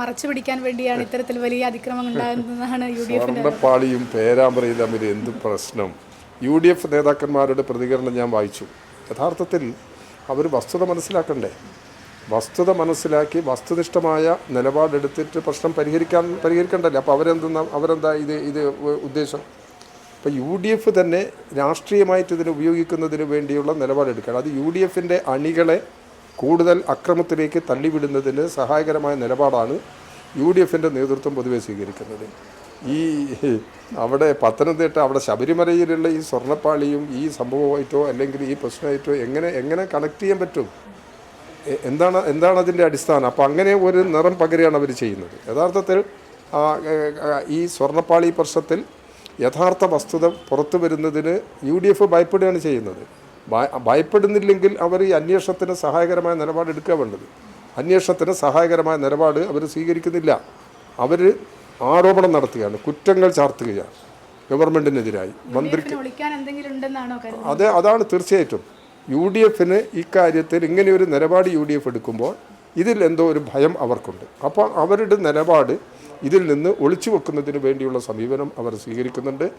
മറച്ചു പിടിക്കാൻ വേണ്ടിയാണ് ഇത്തരത്തിൽ വലിയ അതിക്രമങ്ങൾ ഉണ്ടാകുന്നതാണ് യു ഡി എഫിന്റെ പാളിയും പേരാമ്പ്രയും തമ്മിൽ എന്ത് പ്രശ്നം? യു ഡി എഫ് നേതാക്കന്മാരുടെ പ്രതികരണം ഞാൻ വായിച്ചു. യഥാർത്ഥത്തിൽ അവർ വസ്തുത മനസ്സിലാക്കണ്ടേ? വസ്തുത മനസ്സിലാക്കി വസ്തുനിഷ്ഠമായ നിലപാടെടുത്തിട്ട് പ്രശ്നം പരിഹരിക്കാൻ പരിഹരിക്കണ്ടല്ലേ? അപ്പോൾ അവരെന്തെന്നാ അവരെന്താ ഇത് ഇത് ഉദ്ദേശം? ഇപ്പോൾ യു ഡി എഫ് തന്നെ രാഷ്ട്രീയമായിട്ട് ഇതിനെ ഉപയോഗിക്കുന്നതിന് വേണ്ടിയുള്ള നിലപാടെടുക്കണം അത് യു ഡി എഫിന്റെ അണികളെ കൂടുതൽ അക്രമത്തിലേക്ക് തള്ളിവിടുന്നതിന് സഹായകരമായ നിലപാടാണ് യു ഡി എഫിന്റെ നേതൃത്വം പൊതുവെ സ്വീകരിക്കുന്നത്. ഈ അവിടെ പത്തനംതിട്ട അവിടെ ശബരിമലയിലുള്ള ഈ സ്വർണപ്പാളിയും ഈ സംഭവമായിട്ടോ അല്ലെങ്കിൽ ഈ പ്രശ്നമായിട്ടോ എങ്ങനെ എങ്ങനെ കണക്ട് ചെയ്യാൻ പറ്റും? എന്താണ് എന്താണ് അതിന്റെ അടിസ്ഥാനം? അപ്പോൾ അങ്ങനെ ഒരു നിറം പകരുകയാണ് അവർ ചെയ്യുന്നത്. യഥാർത്ഥത്തിൽ ഈ സ്വർണപ്പാളി പ്രശ്നത്തിൽ യഥാർത്ഥ വസ്തുത പുറത്തു വരുന്നതിന് യു ഡി എഫ് ഭയപ്പെടുകയാണ് ചെയ്യുന്നത്. ഭയപ്പെടുന്നില്ലെങ്കിൽ അവർ ഈ അന്വേഷണത്തിന് സഹായകരമായ നിലപാട് എടുക്കുക വേണ്ടത്. അന്വേഷണത്തിന് സഹായകരമായ നിലപാട് അവർ സ്വീകരിക്കുന്നില്ല. അവർ ആരോപണം നടത്തുകയാണ് കുറ്റങ്ങൾ ചാർത്തുകയാണ്. ഗവൺമെന്റിനെതിരായി മന്ത്രിക്ക് അതെ അതാണ് തീർച്ചയായിട്ടും. യു ഡി എഫിന് ഇക്കാര്യത്തിൽ ഇങ്ങനെയൊരു നിലപാട് യു ഡി എഫ് എടുക്കുമ്പോൾ ഇതിൽ എന്തോ ഒരു ഭയം അവർക്കുണ്ട്. അപ്പോൾ അവരുടെ നിലപാട് ഇതിൽ നിന്ന് ഒളിച്ചു വെക്കുന്നതിന് വേണ്ടിയുള്ള സമീപനം അവർ സ്വീകരിക്കുന്നുണ്ട്.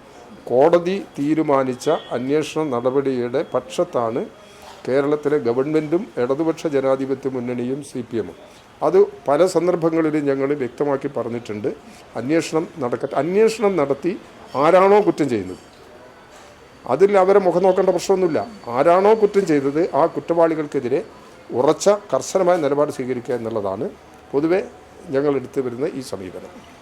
കോടതി തീരുമാനിച്ച അന്വേഷണ നടപടിയുടെ പക്ഷത്താണ് കേരളത്തിലെ ഗവൺമെന്റും ഇടതുപക്ഷ ജനാധിപത്യ മുന്നണിയും സി പി എമ്മും. അത് പല സന്ദർഭങ്ങളിലും ഞങ്ങൾ വ്യക്തമാക്കി പറഞ്ഞിട്ടുണ്ട്. അന്വേഷണം നടക്ക അന്വേഷണം നടത്തി ആരാണോ കുറ്റം ചെയ്യുന്നത്. അതിൽ അവരെ മുഖം നോക്കേണ്ട പ്രശ്നമൊന്നുമില്ല. ആരാണോ കുറ്റം ചെയ്തത് ആ കുറ്റവാളികൾക്കെതിരെ ഉറച്ച കർശനമായ നിലപാട് സ്വീകരിക്കുക എന്നുള്ളതാണ്. പൊതുവെ ഞങ്ങൾ എടുത്തു വരുന്ന ഈ സമീപനം.